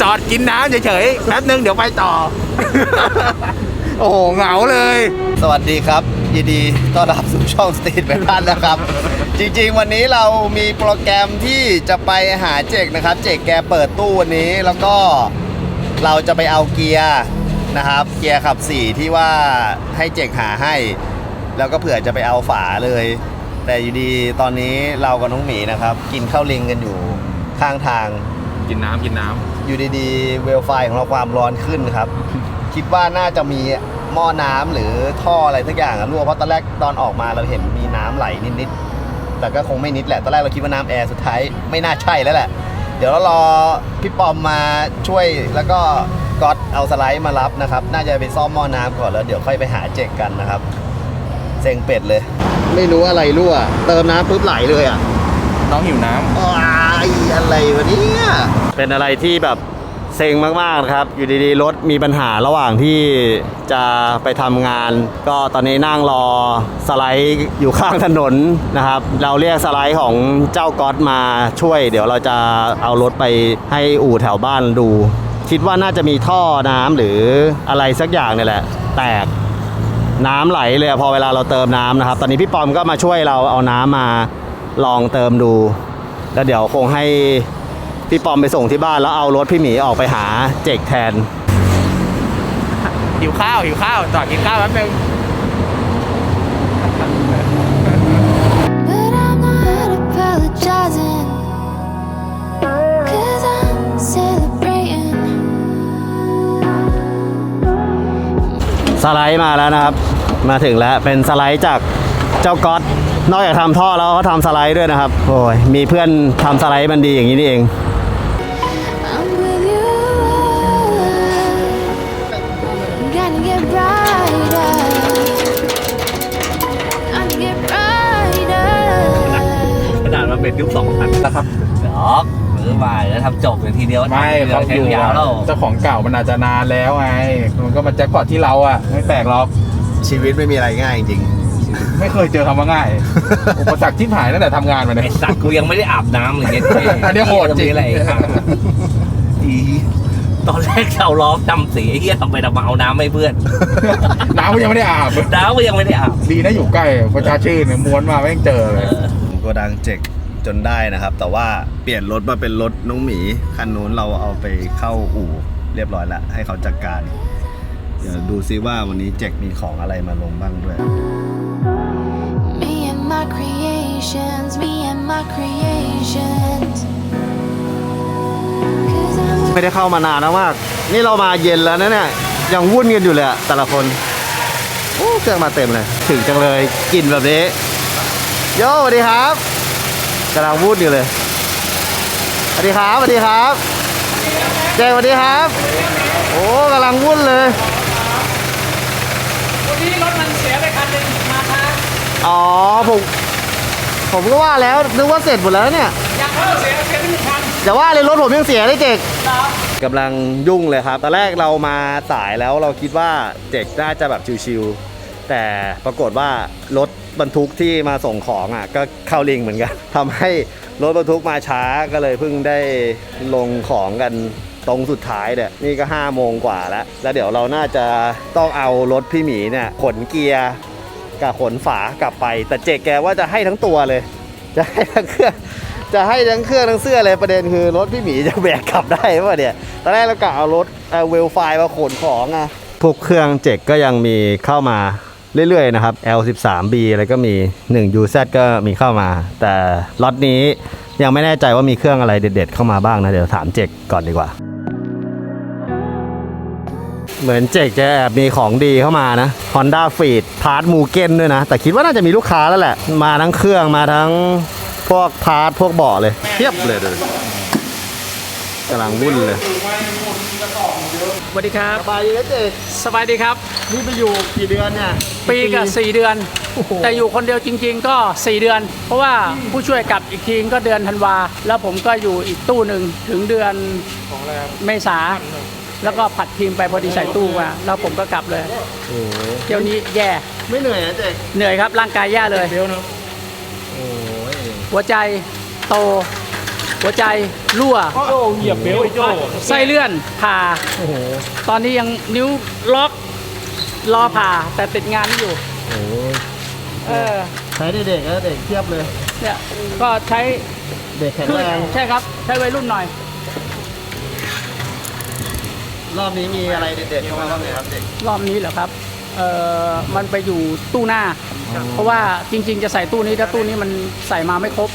จอดกินน้ำเฉยๆแป๊บนึงเดี๋ยวไปต่อ โอ้โหเหงาเลย สวัสดีครับ ยินดีต้อนรับสู่ช่องสตรีทแบท่านนะครับ จริงๆ วันนี้เรามีโปรแกรมที่จะไปหาเจกนะครับ เจกแกเปิดตู้วันนี้แล้วก็เราจะไปเอาเกียร์นะครับ เกียร์ขับสี่ที่ว่าให้เจกหาให้ แล้วก็เผื่อจะไปเอาฝาเลย แต่อยู่ดีตอนนี้เรากับน้องหมีนะครับ กินข้าวลิงกันอยู่ข้างทาง กินน้ำกินน้ อยู่ดีๆ เวลไฟของเราความร้อนขึ้นครับ คิดว่าน่าจะมีหม้อน้ำหรือท่ออะไรสักอย่างอะรั่วเพราะตอนแรกตอนออกมาเราเห็นมีน้ำไหลนิดๆแต่ก็คงไม่นิดแหละตอนแรกเราคิดว่าน้ำแอร์สุดท้ายไม่น่าใช่แล้วแหละ เดี๋ยวเรารอพี่ปอมมาช่วยแล้วก็ก๊อตเอาสไลด์มารับนะครับ น่าจะไปซ่อมหม้อน้ำก่อนแล้วเดี๋ยวค่อยไปหาเจกกันนะครับเซ็งเป็ดเลย ไม่รู้อะไรรั่ว เติมน้ำปุ๊บไหลเลยอะำน้องหิวน้ว้าย อะไรวะเนี่ยเป็นอะไรที่แบบเซ็งมากๆนะครับ อยู่ดีๆ รถมีปัญหาระหว่างที่จะไปทำงาน ก็ตอนนี้นั่งรอสไลด์อยู่ข้างถนนนะครับ เราเรียกสไลด์ของเจ้าก๊อตมาช่วย เดี๋ยวเราจะเอารถไปให้อู่แถวบ้านดู คิดว่าน่าจะมีท่อน้ำหรืออะไรสักอย่างนี่แหละ แตกน้ำไหลเลยพอเวลาเราเติมน้ำนะครับ ตอนนี้พี่ปอมก็มาช่วยเราเอาน้ำมาลองเติมดู แล้วเดี๋ยวคงให้พี่ปอมไปส่งที่บ้านแล้วเอารถพี่หมีออกไปหาเจกแทนำหิวข้าวหิวข้าวจอดกินข้าวแป๊บนึง But I'm not apologizing. Cause I'm celebrating. สไลด์มาแล้วนะครับ มาถึงแล้วเป็นสไลด์จากเจ้าก๊อต นอกจากทำท่อแล้วเขาทำสไลด์ด้วยนะครับ โอ้ยมีเพื่อนทำสไลด์มันดีอย่างนี้นี่เอง I'm with you. Gonna get brighter. Gonna get brighter. ขนาดมันเป็นยุคสองพันนะครับหรอกหรือว่าแล้วทำจบอย่างทีเดียวไม่ทำทีเขาเดียวอยู่ใช้ยาวแล้วเจ้าของเก่ามันอาจจะนานแล้วไง มันก็มาแจ็คพอตที่เราอะ ไม่แปลกหรอกชีวิตไม่มีอะไรง่ายจริง ไม่เคยเจอคำว่าง่าย อุปสรรคที่หายตั้งแต่ทำงานมาไอเนี่ยสัตว์กูยังไม่ได้อาบน้ำเลยเนี่ยอันนี้โหดจริงมีอะไรอีกครับอีตอนแรกเราล้อมจำสีไอ้เหี้ยทำไปทำมาเอาน้ำให้เพื่อนน้ำก็ยังไม่ได้อาบ น้ำก็ยังไม่ได้อาบ ดีนะอยู่ใกล้ประชาชื่นเนี่ยม้วนมาไม่งเจอเลย โกดังเจกจนได้นะครับ แต่ว่าเปลี่ยนรถมาเป็นรถน้องหมี คันนู้นเราเอาไปเข้าอู่เรียบร้อยแล้วให้เขาจัดการ เดี๋ยวดูซิว่าวันนี้เจกมีของอะไรมาลงบ้างด้วย Me and my creations. Me and my creations. Cause I'm ไม่ได้เข้ามานานแล้วมาก นี่เรามาเย็นแล้วนะเนี่ยยังวุ่นกันอยู่เลยอะแต่ละคนโอ้เครื่องมาเต็มเลย ถึงจังเลยกลิ่นแบบนี้โยสวัสดีครับกำลังวุ่นอยู่เลยสวัสดีครับสวัสดีครับเจสวัสดีครับ โอ้กำลังวุ่นเลยวั นนี้รถมันเสียไปคันหนึ่งมาช้าอ๋อผมผมก็ว่าแล้วนึกว่าเสร็จหมดแล้วเนี่ยยังไม่เสียเสียไปหนึ่งคันอย่าว่าเลยรถผมยังเสียเลยเจกเหรอกำลังยุ่งเลยครับ ตอนแรกเรามาสายแล้วเราคิดว่าเจกน่าจะแบบชิวๆแต่ปรากฏว่ารถบรรทุกที่มาส่งของอะก็เข้าลิงเหมือนกันทำให้รถบรรทุกมาช้าก็เลยเพิ่งได้ลงของกัน ตรงสุดท้ายเนี่ยนี่ก็5้าโมงกว่าแล้ว แล้วเดี๋ยวเราน่าจะต้องเอารถพี่หมีเนี่ยขนเกียร์กับขนฝากลับไป แต่เจกแกว่าจะให้ทั้งตัวเลย จะให้ทั้งเครื่องจะให้ทั้งเครื่องทั้งเสื้อเลยประเด็นคือรถพี่หมีจะแบกกลับได้ป่ะเนี่ยตอนแรกเรากะเอารถเวลไฟมาขนของอะพวกเครื่องเจกก็ยังมีเข้ามาเรื่อยๆนะครับ L13B อะไรก็มี 1UZ ก็มีเข้ามา แต่ล็อตนี้ยังไม่แน่ใจว่ามีเครื่องอะไรเด็ด ๆ เข้ามาบ้างนะ เดี๋ยวถามเจกก่อนดีกว่า เหมือนเจกจะแอบมีของดีเข้ามานะ Honda f e e d พาร์ทมูเก้นด้วยนะ แต่คิดว่าน่าจะมีลูกค้าแล้วแหละ มาทั้งเครื่องมาทั้งพวกพาร์ทพวกเบาะเลยเทียบเลยเลยกำลังวุ่นเลยสวัสดีครับ สบายดีนะเจกสบายดีครับ นี่ไปอยู่กี่เดือนเนี่ยปีกับ4เดือน แต่อยู่คนเดียวจริง ๆ ก็ 4 เดือน เพราะว่าผู้ช่วยกลับอีกทีก็เดือนธันวา แล้วผมก็อยู่อีกตู้หนึ่งถึงเดือนเมษา แล้วก็ผัดทีมไปพอดีใส่ตู้มาแล้วผมก็กลับเลยเที่ยวนี้แย่ไม่เหนื่อยนะเจกเหนื่อยครับร่างกายแย่เลยโอ้ยหัวใจโต หัวใจรั่ว โจ้เหยียบเบลไอ้โจ้ไส้เลื่อนผ่าตอนนี้ยังนิ้วล็อกรอผ่าแต่ติดงานนี่อยู่ โอ้ยเออใช้เด็กๆแล้วเด็กเทียบเลย เนี่ยก็ใช้เด็กแข็งคือแรง ใช่ครับ ใช้วัยรุ่นหน่อย รอบนี้มีอะไรเด็ดๆเข้ามาบ้างเนี่ยครับเด็กรอบนี้เหรอครับเอ่อมันไปอยู่ตู้หน้า เพราะว่าจริง ๆ จะใส่ตู้นี้ถ้าตู้นี้มันใส่มาไม่ครบ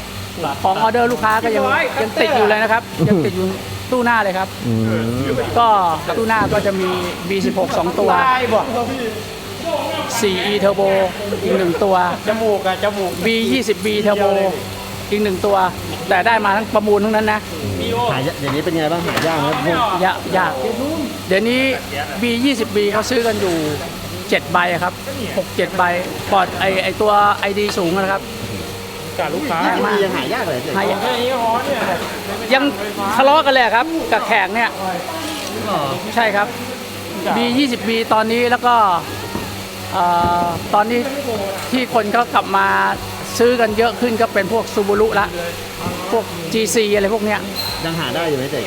ของออเดอร์ลูกค้าก็ยังยังติดอยู่เลยนะครับ ยังติดอยู่ตู้หน้าเลยครับ อืมก็ตู้หน้าก็จะมี B16 2 ตัว 4E Turbo อีกหนึ่งตัว จมูกอะจมูก B20B Turbo อีกหนึ่งตัว แต่ได้มาทั้งประมูลทั้งนั้นนะหายากเดี๋ยวนี้เป็นไงบ้างหายากไหมพวกยากยากเดี๋ยวนี้ B20B เขาซื้อกันอยู่7ใบครับ6 7ใบปลอดไอไอตัว ID สูงนะครับกับลูกค้าแพงมากยังหายากเลยเด็กหายยังทะเลาะกันเลยครับกับแขกเนี่ยใช่ครับ B20B ตอนนี้แล้วก็เอ่อตอนนี้ที่คนเขากลับมา ซื้อกันเยอะขึ้นก็เป็นพวกซูบูรุละ พวก GC อะไรพวกเนี้ยยังหาได้อยู่ไหมเด็ก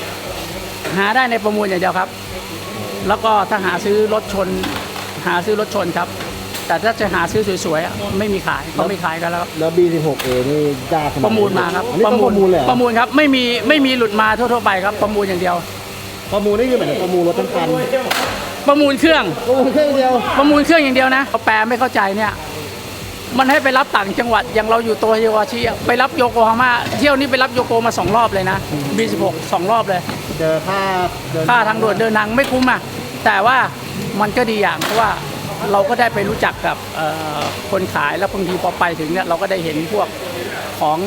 หาได้ในประมูลอย่างเดียวครับ แล้วก็ถ้าหาซื้อรถชน หาซื้อรถชนครับ แต่ถ้าจะหาซื้อสวยๆอะไม่มีขายเขาไม่ขายกันแล้วแล้ว B16A นี่ยากขนาดไหนประมูลมาครับอันนี้ต้องประมูลเลยเหรอประมูลครับไม่มีไม่มีหลุดมาทั่วๆไปครับ ประมูลอย่างเดียว ประมูลนี่คือเหมือนประมูลรถทั้งคันประมูลเครื่อง ประมูลเครื่องเดียว ประมูลเครื่องอย่างเดียวนะเขาแปลไม่เข้าใจเนี่ย มันให้ไปรับต่างจังหวัดอย่างเราอยู่โตัวโยวาชิอะไปรับโยโกฮาม่าเที่ยวนี้ไปรับโยโกมาสองรอบเลยนะ B16 สองรอบเลย เจอค่าเดินค่าทางด่วนเดินทางไม่คุ้มอะแต่ว่ามันก็ดีอย่างเพราะว่าเราก็ได้ไปรู้จักกับเอ่อคนขายแล้วบางทีพอไปถึงเนี่ยเราก็ได้เห็นพวกของ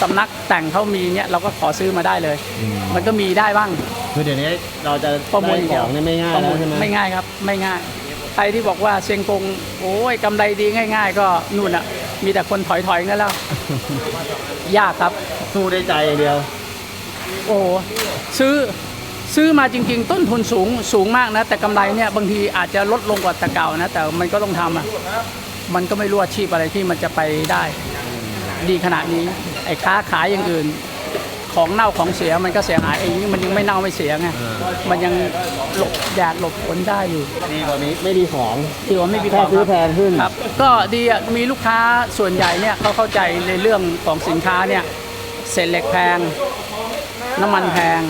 สำนักแต่งเขามีเนี่ยเราก็ขอซื้อมาได้เลย มันก็มีได้บ้าง คือเดี๋ยวนี้เราจะประมูลได้อย่างขเดียวองเนี่ยไม่ง่ายประแล้มูวลใช่ไหมไม่ง่ายครับ ไม่ง่าย ใครที่บอกว่าเชียงกงโอ้ยกำไรดีง่าย ๆ ก็นู่นอะ มีแต่คนถอยๆนั่นแล้วยากครับ สู้ได้ใจอย่างเดียว โอ้โหซื้อซื้อมาจริง ๆ ต้นทุนสูงสูงมากนะ แต่กำไรเนี่ยบางทีอาจจะลดลงกว่าแต่เก่านะ แต่มันก็ต้องทำอะมันก็ไม่รู้อาชีพอะไรที่มันจะไปได้ ดีขนาดนี้ไอ้ค้าขายอย่างอื่น ของเน่าของเสียมันก็เสียหายเองนี่มันยังไม่เน่าไม่เสียไงมันยังหลบแดดหลบฝนได้อยู่ดีกว่านี้ไม่ดีของที่ว่าไม่มีแค่ซื้อแพงขึ้นครับ ก็ดีอะมีลูกค้าส่วนใหญ่เนี่ยเขาเข้าใจในเรื่องของสินค้าเนี่ยเศษเหล็กแพง น้ำมันแพง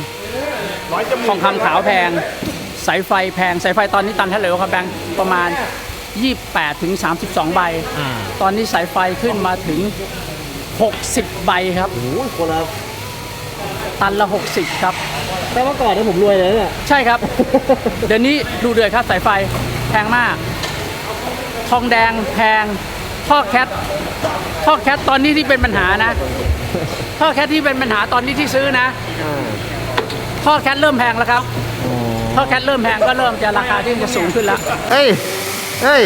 ทองคำขาวแพง สายไฟแพงสายไฟตอนนี้ตันเท่าไหร่วะครับแบงค์ประมาณ 28ถึง32 ใบอ่าตอนนี้สายไฟขึ้นมาถึง 60 ใบครับโอ้โหคนละ ตันละ 60 ครับแต่ว่าก่อนเนี่ยผมรวยเลยเนี่ยใช่ครับ เดี๋ยวนี้ดูเดือดครับสายไฟแพงมาก ทองแดงแพงท่อแคทท่อแคทตอนนี้ที่เป็นปัญหานะท่อแคทที่เป็นปัญหาตอนนี้ที่ซื้อนะอ่าท่อแคทเริ่มแพงแล้วครับอ๋อท่อแคทเริ่มแพงก็เริ่มจะราคาที่จะสูงขึ้นแล้วเฮ้ยเฮ้ย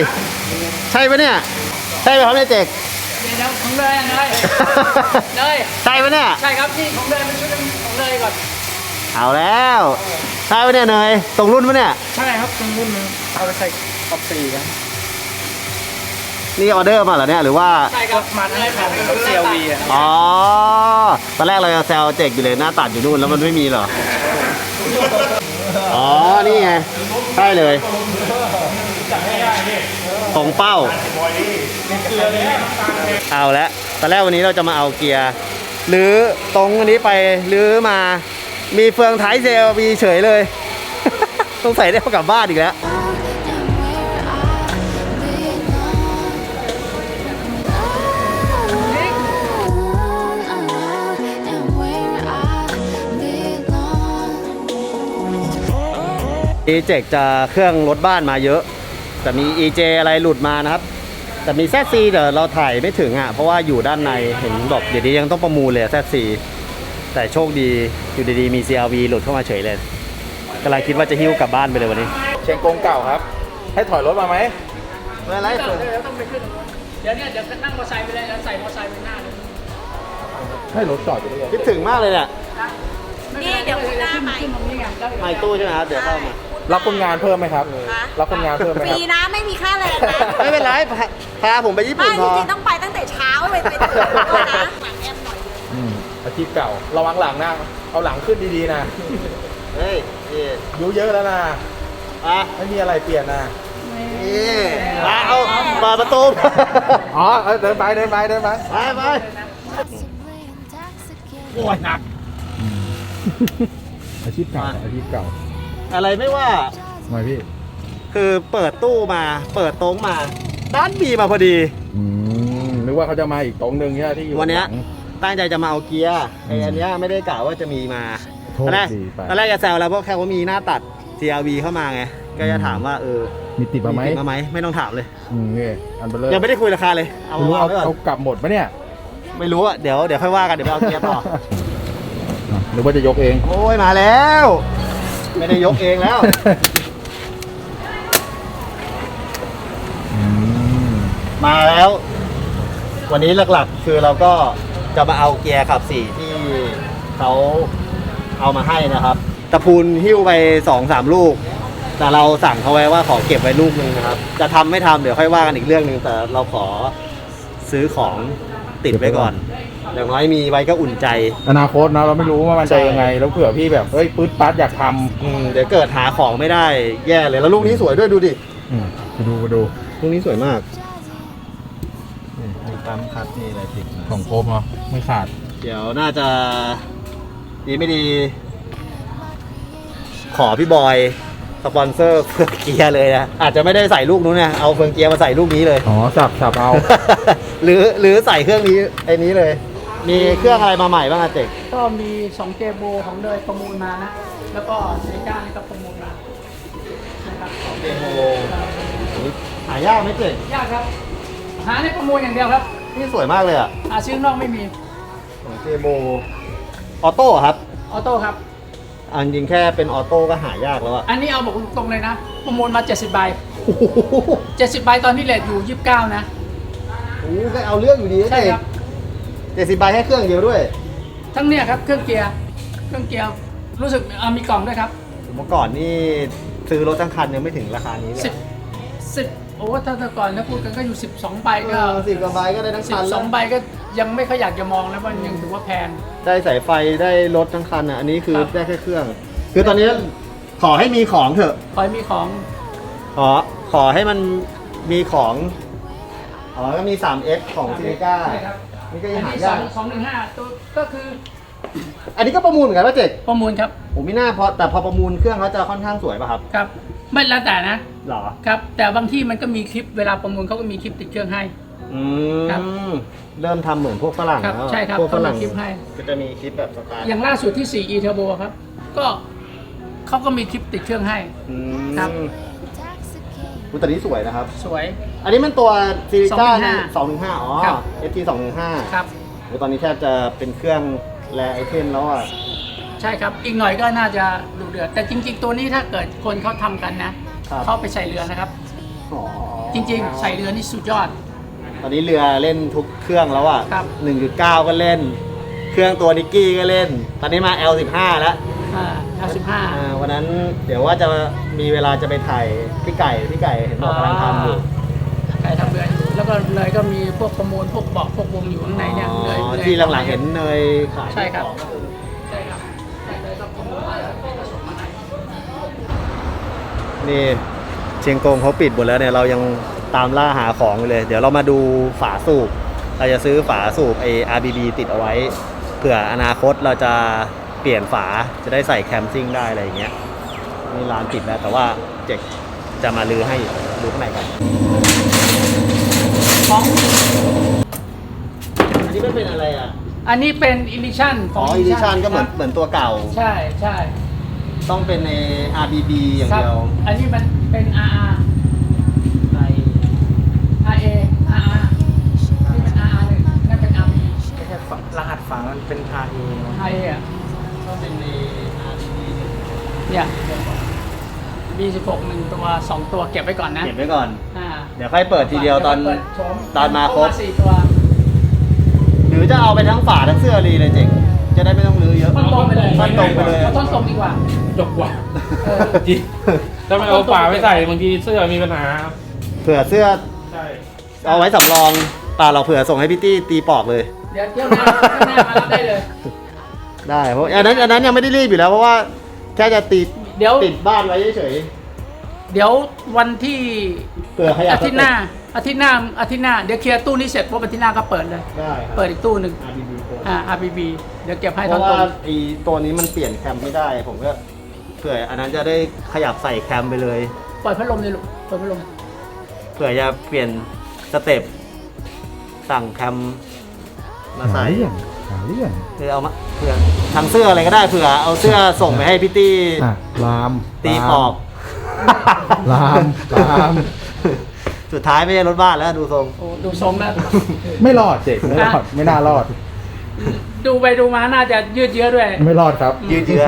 ใช่ปะเนี่ย ใช่ไหมครับเนี่ยเจกเดี๋ยวของเลยเลยเลยใช่ปะเนี่ย ใช่ครับนี่ของเลยเป็นชุดของ เลยก่อน เอาแล้วใช่ปะเนี่ยเนยตรงรุ่นปะเนี่ย ใช่ครับตรงรุ่นนึงเอาไปใส่ขอบสีกันนี่ออเดอร์มาเหรอเนี่ยหรือว่า ใช่ครับมาทั้งแผ่นกับเซียวีอะอ๋อ ตอนแรกเราจะแซวเจกอยู่เลยหน้าตัดอยู่นู่นแล้วมันไม่มีเหรอ อ๋อ นี่ไง ใช่เลยตรงเป้า เอาละตอนแรกวันนี้เราจะมาเอาเกียร์ หรือตรงอันนี้ไปหรือมามีเฟืองท้ายเซลวีเฉยเลย ต้องใส่ได้เอากลับบ้านอีกแล้ว And where I belong. e j จะเครื่องรถบ้านมาเยอะ แต่มี EJ อะไรหลุดมานะครับ แต่มี ZC เดี๋ยวเราถ่ายไม่ถึงอะ เพราะว่าอยู่ด้านในเห็นบอกเดี๋ยวนี้ยังต้องประมูลเลย ZC แต่โชคดีอยู่ดีๆมี CRV หลุดเข้ามาเฉยเลยกำลังคิดว่าจะหิ้วกลับบ้านไปเลยวันนี้ เชียงกงเก่าครับ ให้ถอยรถมาไหมไม่เป็นไรเดี๋ยวต้องไปขึ้นเดี๋ยวเนี่ยเดี๋ยวนั่งมอเตอร์ไซค์ไปเลยแล้วใส่มอเตอร์ไซค์ไปหน้าเลยให้รถจอดอยู่ด้วยคิดถึงมากเลยเนี่ยนี่เดี๋ยวคุณหน้าไหมขึ้นตรงนี้ไงแล้วมาอีกตู้ใช่ไหมครับเดี๋ยวเข้ามา รับคนงานเพิ่มไหมครับคะรับคนงานเพิ่มไหมฟครีรับ นะไม่มีค่าแรงนะไม่เป็นไรพาพาผมไปญี่ไม่ปุ่นจพอริงๆต้องไปตั้งแต่เช้าไปไปถึงก่อนนะหมักแอมหน่อยอืมอาชีพเก่าระวังหลังนะ เอาหลังขึ้นดีๆนะเฮ้ยนี่อายุเยอะแล้วนะ อะไม่มีอะไรเปลี่ยนนะ นี่มาเอาเปิดประตู อ๋อเออเดินไปเดินไปเดินไป ไปไป Possibly intoxicated. โอ้ยหนักอาชีพเก่าอาชีพเก่า อะไรไม่ว่า ทำไมพี่คือเปิดตู้มา เปิดโต๊งมา ด้านมีมาพอดี อืมนึกว่าเขาจะมาอีกตรงหนึ่งใช่ไหมที่อยู่วันเนี้ย หลัง ตั้งใจจะมาเอาเกียร์ไอ้อันเนี้ยไม่ได้กะว่าจะมีมาโทตษอนแรกดีไป ตอนแรกจะแซวแล้วเพราะแค่ว่ามีหน้าตัด TRV เข้ามาไง ก็จะถามว่าเออมีติดมาไหมติดมาไหมไม่ต้องถามเลย อืมนี่อันเบลเลอร์ยังไม่ได้คุยราคาเลย เอาไม่รู้วางเอาไว้ก่อน เอากลับหมดปะเนี่ยไม่รู้อะเดี๋ยวเดี๋ยวค่อยว่ากัน เดี๋ยวไปเอาเกียร์ต่อ หรือว่าจะยกเอง โอ้ยมาแล้ว ไม่ได้ยกเองแล้ว มาแล้ว วันนี้หลักๆ คือเราก็จะมาเอาเกียร์ขับสี่ที่เขาเอามาให้นะครับ ตะพูนหิ้วไปสองสามลูก แต่เราสั่งเขาไว้ว่าขอเก็บไว้ลูกหนึ่งนะครับ จะทำไม่ทำเดี๋ยวค่อยว่ากันอีกเรื่องหนึ่งแต่เราขอซื้อของติดไว้ก่อน อย่างน้อยมีไว้ก็อุ่นใจอนาคตนะเราไม่รู้ว่ามันจะยังไง แล้วเผื่อพี่แบบเฮ้ยปื๊ดปั๊ดอยากทอืมเดี๋ยวเกิดหาของไม่ได้แย่เลยแล้วลูกนี้สวยด้วยดูดิำอืมไปดูไปดูลูกนี้สวยมากนี่มีปั๊มคัดนี่อะไรติดของโคมเหรอไม่ขาดเดี๋ยวน่าจะ ดีไม่ดี ขอพี่บอยสปอนเซอร์เฟืองเกียร์เลยนะอาจจะไม่ได้ใส่ลูกนู้นนะเอาเฟืองเกียร์มาใส่ลูกนี้เลย อ๋อสับสับเอา หรือหรือใส่เครื่องนี้ไอ้นี้เลย มีเครื่องอะไรมาใหม่บ้างอะเจ๊กก็มี2เจโบของเดยประมูลมานะ แล้วก็เซก้านี่ก็ประมูลมานะครับเจโมหายากไหมเจ๊กยากครับ หาในประมูลอย่างเดียวครับนี่สวยมากเลยอะหาซื้อข้างนอกไม่มีของเจโมออโต้ครับออโต้ครับ อันจริงแค่เป็นออโต้ก็หายากแล้วอะอันนี้เอาบอกตรงๆเลยนะ ประมูลมา 70ใบ70ใบตอนนี้เลทอยู่ 29 นะโอ้โหก็เอาเรื่องอยู่ดีนะใช่เจ๊ครับ เจ็ดสิบใบแค่เครื่องเดียวด้วยทั้งเนี้ยครับเครื่องเกียร์เครื่องเกียร์รู้สึกอ่ามีกล่องด้วยครับเมื่อก่อนนี่ซื้อรถทั้งคันยังไม่ถึงราคานี้เลย10 10โอ้ถ้าแต่ก่อนถ้าพูดกันก็อยู่ 12ใบก็สิบกว่าใบก็ได้ทั้งคันแล้ว12ใบก็ยังไม่ค่อยอยากจะมองแล้วมันยังถือว่าแพง ได้สายไฟได้รถทั้งคันอะอันนี้คือครับ ได้แค่เครื่อง คือตอนนี้ขอให้มีของเถอะ คอยมีของ ขอขอให้มันมีของอ๋อก็มี 3S ของซิลิก้าใช่ครับ นี่ก็อัยังนหานี้ยากสองหนึ่งห้าตัวก็คืออันนี้ก็ประมูลเหมือนกันป่ะเจ๊กประมูลครับผมไม่น่าเพราะแต่พอประมูลเครื่องเขาจะค่อนข้างสวยป่ะครับครับ ไม่แล้วแต่นะหรอ ครับ แต่บางที่มันก็มีคลิปเวลาประมูลเขาก็มีคลิปติดเครื่องให้ อืครับ มเริ่มทำเหมือนพวกฝรั่งครับแล้วใช่ครับพวกฝรั่งเขามีคลิปให้ ก็จะมีคลิปแบบสไตล์อย่างล่าสุดที่ 4e turbo ครับ ก็เขาก็มีคลิปติดเครื่องให้ อืมครับ Intoxicated. อุ๊ยแต่นี้สวยนะครับ สวย อันนี้มันตัวซิลิก้า215สองหนึ่งห้าอ๋อครับ ST สองหนึ่งห้าครับ โอ้ตอนนี้แทบจะเป็นเครื่องแรไอเทมแล้วอะ ใช่ครับ อีกหน่อยก็น่าจะดูเดือด แต่จริง ๆ ตัวนี้ถ้าเกิดคนเขาทำกันนะ ครับ เขาไปใส่เรือนะครับ อ๋อจริง ๆ ใส่เรือนี่สุดยอด ตอนนี้เรือเล่นทุกเครื่องแล้วอะครับ1.9ก็เล่น เครื่องตัวนิกกี้ก็เล่น ตอนนี้มา L15 แล้ว อ่า L15 อ่าวันนั้นเดี๋ยวว่าจะมีเวลาจะไปถ่ายพี่ไก่พี่ไก่เห็นบอกกำลังทำอยู่ใครทำเรืออยู่แล้วก็เลยก็มีพวกประมูลพวกเบอกพวกวงอยู่ข้างในเนี่ยอ๋อเลยเลยที่หลังๆเห็นเนยขายใช่ครับของใช่ครับใช่เลยก็ประมูลมาแล้วก็ส่งมาให้นี่เชียงกงเขาปิดหมดแล้วเนี่ยเรายังตามล่าหาของอยู่เลย เดี๋ยวเรามาดูฝาสูบเราจะซื้อฝาสูบไอ RBB ติดเอาไว้เผื่ออนาคตเราจะ เปลี่ยนฝาจะได้ใส่แคมซิ่งได้อะไรอย่างเงี้ยนี่ร้านปิดแล้วแต่ว่าเจ๊กจะมาลือให้ดูข้างในกันของอันนี้ไม่เป็นอะไรอะอันนี้เป็นอิลิชันขอ๋อองอีดิชันก็เหมือนครับเหมือนตัวเก่า ใช่ใช่ต้องเป็นใน RBB อย่างครับเดียวอันนี้มันเป็น RR RA RR นี่เป็น RR เลยนั่นเป็น RB ไม่ใช่รหัสฝามันเป็น RE RA อะต้อง เป็นใน RBB เนี่ย B16 หนึ่งตัวสองตัวเก็บไว้ก่อนนะเก็บไว้ก่อน อ่าเดี๋ยวค่อยเปิดทีเดียวตอน เปิดโฉมตอนมาครบเอสี่ตัว หรือจะเอาไปทั้งฝาทั้งเสื้อรีเลยเจ๋งจะได้ไม่ต้องรื้อเยอะต้นตรงไปเลยต้นตรงไปเลย อาต้นตรงดีกว่า จบกว่าเออ จริงถ้าไม่เอาฝาไม่ใส่บางทีเสื้อมีปัญหาเผื่อเสื้อใช่ เอาไว้สำรองป่าเราเผื่อส่งให้พี่ตี้ตีปอกเลย เดี๋ยวเที่ยวหน้าข้างหน้ามารับได้เลย ได้เพราะอันนั้นอันนั้นยังไม่ได้รีบอยู่แล้วเพราะว่าแค่จะติดเดี๋ยว ติดบ้านไว้เฉยเดี๋ยววันที่ๆเผื่อขยับอาทิตย์หน้าอาทิตย์หน้าอาทิตย์หน้าเดี๋ยวเคลียร์ตู้นี้เสร็จปุ๊บอาทิตย์หน้าก็เปิดเลย ได้ครับ เปิดอีกตู้หนึ่ง RBB ตัวอ่า RBB เดี๋ยวเก็บให้เพทอนราะตรว่างไอีตัวนี้มันเปลี่ยนแคมไม่ได้ ผมก็เผื่ออันนั้นจะได้ขยับใส่แคมไปเลยปล่อยพัดลมเลยลูกปล่อยพัดลม เผื่อจะเปลี่ยนสเต็ปสั่งแคมมาใส่หาเรื่องคือเอามาเผื่อ ทำเสื้ออะไรก็ได้เผื่อเอาเสื้อส่งไปให้พี่ตี้ อะลามตีปอบ ลามลาม สุดท้ายไม่ใช่รถบ้านแล้วดูทรง โอ้ดูทรงแล้ว ไม่รอดเจ๊ไม่รอด ไม่น่ารอด ดูไปดูมาน่าจะยืดเยื้อด้วย ไม่รอดครับ ยืดเยื้อ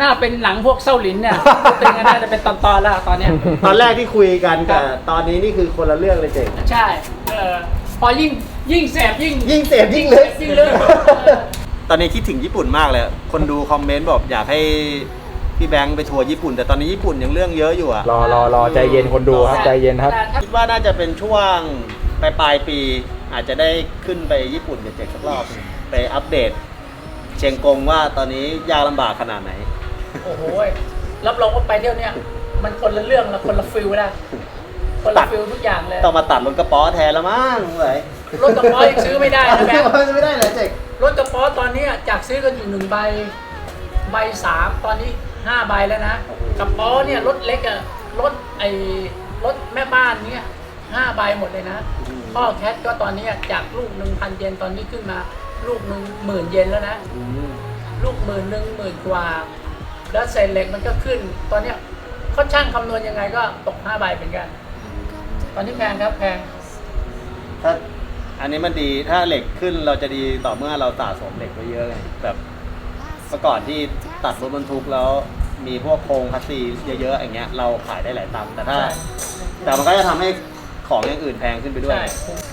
น่าเป็นหนังพวกเส้าหลินเนี่ยเป็นกันน่าจะเป็นตอนๆแล้วตอนเนี้ย ตอนแรกที่คุยกันกับตอนนี้นี่คือคนละเรื่องเลยเจ๋ง ใช่ เออพอยิ่งยิ่งแสบยิ่งยิ่งเสพยิ่งลึก ยิ่งลึก ตอนนี้คิดถึงญี่ปุ่นมากเลย คนดูคอมเมนต์บอกอยากให้พี่แบงค์ไปทัวร์ญี่ปุ่น แต่ตอนนี้ญี่ปุ่นยังเรื่องเยอะอยู่อะรอรอรอใจเย็นคนดูครับใจเย็นครับแต่ถ้าคิดว่าน่าจะเป็นช่วงปลายปลายๆปี อาจจะได้ขึ้นไปญี่ปุ่นกับเจ็กสักรอบหนึ่งไปอัปเดต เชียงกงว่าตอนนี้ยากลำบากขนาดไหน โอ้โหรับรองว่าไปเที่ยวเนี่ยมันคนละเรื่องละคนละฟิลนะคนละฟิลทุกอย่างเลยต้องมาตัดรถกระป๋อแทนแล้วมั้งเลยรถกระป๋อยังซื้อไม่ได้นะแบงค์ไม่ได้เลยเจ็ก รถกระป๋อตอนนี้จากซื้อกันอยู่หนึ่งใบใบสามตอนนี้ห้าใบแล้วนะกระป๋อเนี่ยรถเล็กอะรถไอรถแม่บ้านเนี่ยห้าใบหมดเลยนะพ่อแคทก็ตอนนี้จากลูกหนึ่งพันเยนตอนนี้ขึ้นมา ลูกหนึ่งหมื่นเยนแล้วนะลูกหมื่นหนึ่งหมื่นกว่า แล้วเศษเหล็กมันก็ขึ้น ตอนเนี้ยเขาช่างคำนวณยังไงก็ตกห้าใบเหมือนกัน ตอนนี้แพงครับแพงถ้า อันนี้มันดีถ้าเหล็กขึ้นเราจะดีต่อเมื่อเราสะสมเหล็กไว้เยอะไงแบบเมื่อก่อนที่ตัดรถบรรทุกแล้วมีพวกโครงคัสซีเยอะๆอย่างเงี้ยเราขายได้หลายตังค์แต่ถ้า แต่มันก็จะทำให้ของอย่างอื่นแพงขึ้นไปด้วย ใช่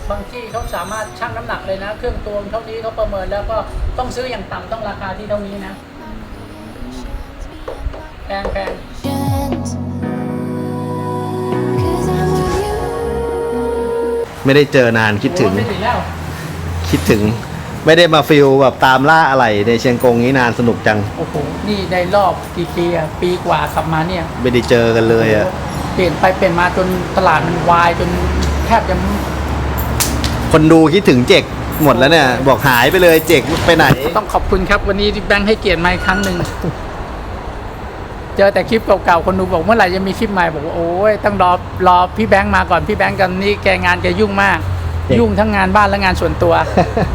บางที่เขาสามารถชั่งน้ำหนักเลยนะ เครื่องตวงเท่านี้เขาประเมินแล้วก็ต้องซื้ออย่างต่ำต้องราคาที่เท่านี้นะ แพงแพง ไม่ได้เจอนานคิดถึงโอ้ไม่ถึงแล้วคิดถึง ไม่ได้มาฟิลแบบตามล่าอะไรในเชียงกงนี้นานสนุกจัง โอ้โห นี่ในรอบกี่ปีอะปีกว่าขับมาเนี่ย ไม่ได้เจอกันเลยอะเปลี่ยนไปเปลี่ยนมาจนตลาดมันวายจนแทบจะคนดูคิดถึงเจกหมดแล้วเนี่ย บอกหายไปเลยเจกไปไหน ต้องขอบคุณครับวันนี้ที่แบงค์ให้เกียรติมาอีกครั้งหนึ่ง เจอแต่คลิปเก่าๆคนดูบอกเมื่อไหร่จะมีคลิปใหม่บอกว่าโอ้ยต้องรอรอพี่แบงค์มาก่อนพี่แบงค์กันนี่แกงานแกยุ่งมาก เจ๋ง ยุ่งทั้งงานบ้านและงานส่วนตัว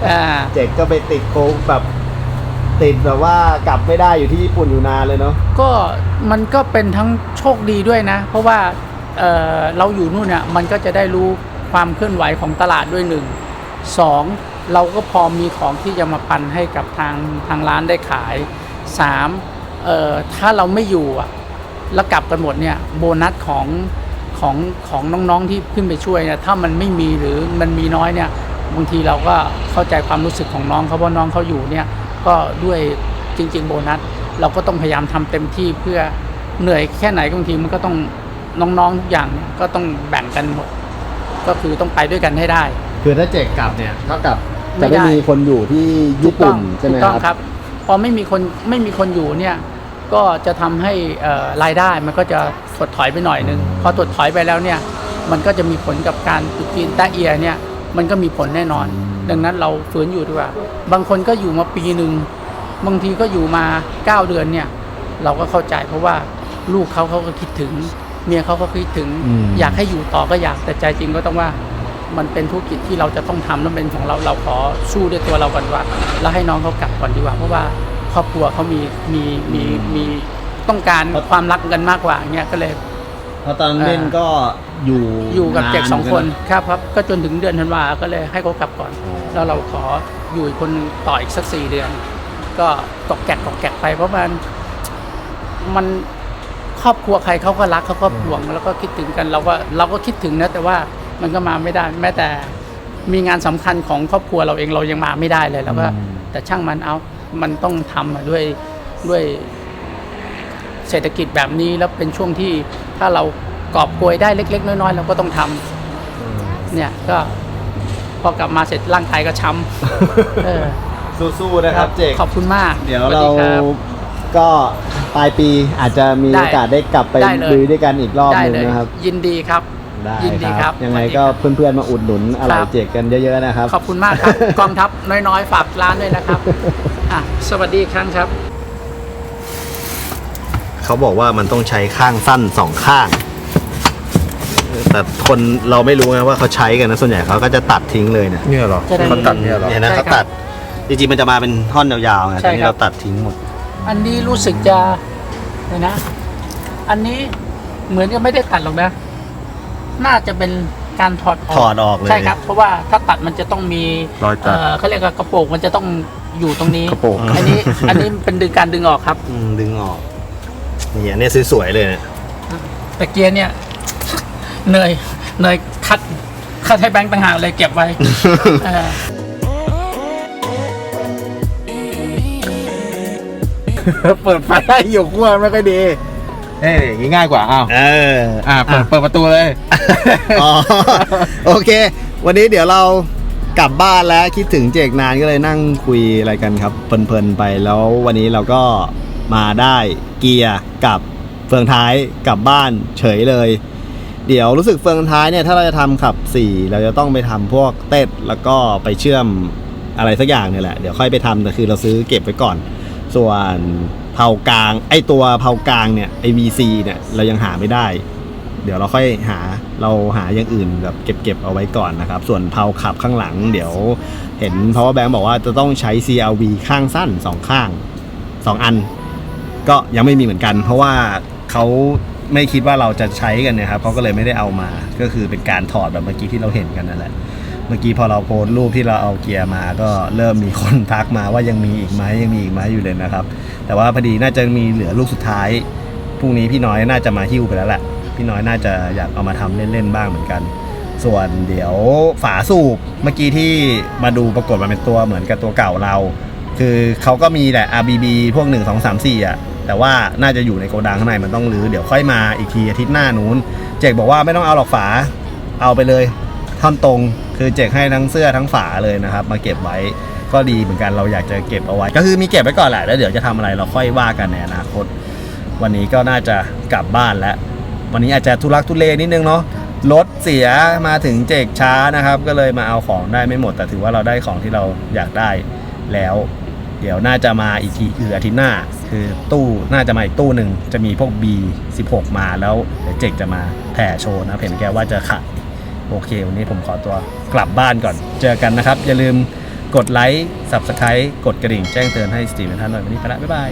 อ่าเจกก็ไปติดโค้งแบบติดแบบว่ากลับไม่ได้อยู่ที่ญี่ปุ่นอยู่นานเลยเนาะ ก็มันก็เป็นทั้งโชคดีด้วยนะ เพราะว่าเอ่อเราอยู่นู่นเนี่ยมันก็จะได้รู้ความเคลื่อนไหวของตลาดด้วยหนึ่งสองเราก็พอมีของที่จะมาปันให้กับทางทางร้านได้ขายสาม เอ่อถ้าเราไม่อยู่อะแล้วกลับกันหมดเนี่ยโบนัสของของของน้องๆที่ขึ้นไปช่วยเนี่ยถ้ามันไม่มีหรือมันมีน้อยเนี่ยบางทีเราก็เข้าใจความรู้สึกของน้องเขาเพราะน้องเขาอยู่เนี่ยก็ด้วยจริง ๆ โบนัส เราก็ต้องพยายามทำเต็มที่เพื่อเหนื่อยแค่ไหนบางทีมันก็ต้องน้องๆทุกอย่างเนี่ยก็ต้องแบ่งกันหมด ก็คือต้องไปด้วยกันให้ได้ คือถ้าเจกกลับเนี่ยเท่ากับไม่จะได้ไม่มีคนอยู่ที่ญี่ปุ่นถูกต้องใช่ไหมถูกคต้องครัรับบ พอไม่มีคนไม่มีคนอยู่เนี่ยก็จะทำให้เอ่อรายได้มันก็จะถดถอยไปหน่อยนึงพอถดถอยไปแล้วเนี่ยมันก็จะมีผลกับการตุจีนแตะเอียเนี่ยมันก็มีผลแน่นอน ดังนั้นเราฝืนอยู่ดีกว่า บางคนก็อยู่มาปีหนึ่งบางทีก็อยู่มาเก้าเดือนเนี่ยเราก็เข้าใจเพราะว่าลูกเขาเขาก็คิดถึง เมียเขาก็คิดถึงอืมอยากให้อยู่ต่อก็อยากแต่ใจจริงก็ต้องว่า มันเป็นธุรกิจที่เราจะต้องทำแล้วเป็นของเราเราขอสู้ด้วยตัวเราก่อนดีกว่าแล้วให้น้องเขากลับก่อนดีกว่า เพราะว่าครอบครัวเขามีมีมีมีต้องการความรักกันมากกว่าเงี้ยก็เลย เพราะตอนเล่นก็อยู่อยู่กับเจ็กสองคนาหมืครับครับก็จนถึงเดือนธันวาก็เลยให้เขากลับก่อน แล้วเราขออยู่อีกคนหนึ่งต่ออีกสักสี่เดือน ก็ตกแกกตกแกกไป เพราะมันมันครอบครัวใครเขาก็รักเขาก็ห่วง แล้วก็คิดถึงกันเราก็เราก็คิดถึงนะแต่ว่า มันก็มาไม่ได้ แม้แต่มีงานสำคัญของครอบครัวเราเองเรายังมาไม่ได้เลยแล้วก็แต่ช่างมันเอามันต้องทำอะด้วยด้วยเศรษฐกิจแบบนี้แล้วเป็นช่วงที่ถ้าเรากอบโกยได้เล็ก ๆ น้อยๆเราก็ต้องทำเนี่ยก็พอกลับมาเสร็จร่างกายก็ช้ำเออสู้ๆนะครับเจกขอบคุณมาก เดี๋ยวสสเราครับก็ปลายปีอาจจะมีได้โอกาสได้กลับไปได้เลยลุยด้วยกันอีกรอบได้หนึงเลยนะครับ ยินดีครับ ได้ยินดีครับยังไงสวัสดีก็ครับเพื่อนๆมาอุดหนุนอะไรครับ เจกกันเยอะๆนะครับ ขอบคุณมากครับ กองทัพน้อยๆ ฝากร้านด้วยนะครับอะสวัสดีอีกครั้งครับ เขาบอกว่ามันต้องใช้ข้างสั้นสองข้าง แต่คนเราไม่รู้ไงว่าเขาใช้กันนะส่วนใหญ่เขาก็จะตัดทิ้งเลยเนี่ยเนี่ยเหรอจะได้ เขาตัดเนี่ยเหรอ เนี่ยนะใช่เขาครับตัดจริงๆมันจะมาเป็นท่อนยาวๆไงใช่แต่นี่ครับ เราตัดทิ้งหมด อันนี้รู้สึกจะเดี๋ยวนะ อันนี้เหมือนจะไม่ได้ตัดหรอกนะ น่าจะเป็นการถอดออกถอดออกเลยใช่ครับ เพราะว่าถ้าตัดมันจะต้องมีรอยตัด เเขาเรียกว่ากระโปรงมันจะต้องอยู่ตรงนี้กระโปรง อันนี้อันนี้เป็นดึงการดึงออกครับ อืมดึงออกนี่อันนี้สวยๆเลยเนี่ยแต่เกียร์เนี่ยเหนื่อยเหนื่อยคัดคัดให้แบงค์ต่างหากเลยเก็บไว้ เออเปิดไฟได้อยู่ขั้วไม่ค่อยดี เอ้ยอย่างงี้ง่ายกว่าอ้าวเอออ่าเปิดเปิดประตูเลย อ๋อโอเค วันนี้เดี๋ยวเรากลับบ้านแล้วคิดถึงเจกนานก็เลยนั่งคุยอะไรกันครับเพลินๆไปแล้ววันนี้เราก็มาได้เกียร์กับเฟืองท้ายกลับบ้านเฉยเลย เดี๋ยวรู้สึกเฟืองท้ายเนี่ยถ้าเราจะทำขับ 4 เราจะต้องไปทำพวกเต็ดแล้วก็ไปเชื่อมอะไรสักอย่างเนี่ยแหละเดี๋ยวค่อยไปทำแต่คือเราซื้อเก็บไว้ก่อน ส่วน เผากลาง ไอตัวเผากลางเนี่ยไอ VC เนี่ยเรายังหาไม่ได้ เดี๋ยวเราค่อยหาเราหาอย่างอื่นแบบเก็บๆเอาไว้ก่อนนะครับ ส่วนเผาขับข้างหลัง เดี๋ยวเห็น power bank บอกว่าจะต้องใช้ CLV ข้างสั้นสองข้างสองอัน ก็ยังไม่มีเหมือนกัน เพราะว่าเขาไม่คิดว่าเราจะใช้กันนะครับเขาก็เลยไม่ได้เอามา ก็คือเป็นการถอดแบบเมื่อกี้ที่เราเห็นกันนั่นแหละ เมื่อกี้พอเราโพสรูปที่เราเอาเกียร์มาก็เริ่มมีคนทักมาว่ายังมีอีกไหมยังมีอีกไหมอยู่เลยนะครับ แต่ว่าพอดีน่าจะมีเหลือลูกสุดท้ายพรุ่งนี้พี่น้อยน่าจะมาหิ้วไปแล้วแหละพี่น้อยน่าจะอยากเอามาทำเล่นๆบ้างเหมือนกัน ส่วนเดี๋ยวฝาสูบเมื่อกี้ที่มาดูปรากฏมันเป็นตัวเหมือนกับตัวเก่าเรา คือเขาก็มีแหละ RBB พวก 1 2 3 4อะแต่ว่าน่าจะอยู่ในโกดังข้างในมันต้องรื้อเดี๋ยวค่อยมาอีกทีอาทิตย์หน้านู้น เจกบอกว่าไม่ต้องเอาหรอกฝาเอาไปเลย ท่อนตรงคือเจกให้ทั้งเสื้อทั้งฝาเลยนะครับ มาเก็บไว้ก็ดีเหมือนกันเราอยากจะเก็บเอาไว้ ก็คือมีเก็บไว้ก่อนแหละแล้วเดี๋ยวจะทำอะไรเราค่อยว่ากันในอนาคต วันนี้ก็น่าจะกลับบ้านแล้ว วันนี้อาจจะทุลักทุเลนิดนึงเนาะรถเสียมาถึงเจกช้านะครับ ก็เลยมาเอาของได้ไม่หมด แต่ถือว่าเราได้ของที่เราอยากได้แล้ว เดี๋ยวน่าจะมาอีกทีคืออาทิตย์หน้า คือตู้น่าจะมาอีกตู้หนึ่งจะมีพวก B16 มาแล้วเดี๋ยวเจกจะมาแผ่โชว์นะเห็นแกว่าจะขาย โอเค วันนี้ผมขอตัวกลับบ้านก่อน เจอกันนะครับ อย่าลืมกดไลค์ Subscribe กดกระดิ่งแจ้งเตือนให้สตรีมท่านหน่อยวันนี้ไปละบ๊ายบาย